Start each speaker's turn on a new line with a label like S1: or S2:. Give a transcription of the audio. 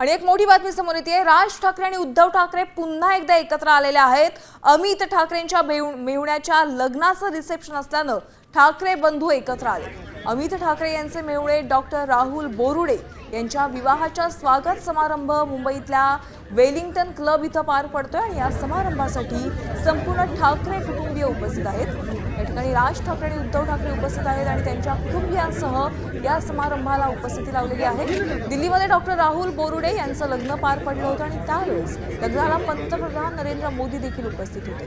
S1: आणि एक मोठी बातमी समोर येते. राज ठाकरे आणि उद्धव ठाकरे पुन्हा एकदा एकत्र आलेले आहेत. अमित ठाकरेंच्या मेहुण्याच्या लग्नाचं रिसेप्शन असल्यानं ठाकरे बंधू एकत्र आले. अमित ठाकरे यांचे मेवळे डॉक्टर राहुल बोरुडे यांच्या विवाहाच्या स्वागत समारंभ मुंबईतल्या वेलिंग्टन क्लब इथं पार पडतोय आणि या समारंभासाठी संपूर्ण ठाकरे कुटुंबीय उपस्थित आहेत. या ठिकाणी राज ठाकरे आणि उद्धव ठाकरे उपस्थित आहेत आणि त्यांच्या कुटुंबियांसह या समारंभाला उपस्थिती लावलेली आहे. दिल्लीमध्ये डॉक्टर राहुल बोरुडे यांचं लग्न पार पडलं होतं आणि त्यावेळेस लग्नाला पंतप्रधान नरेंद्र मोदी देखील उपस्थित होते.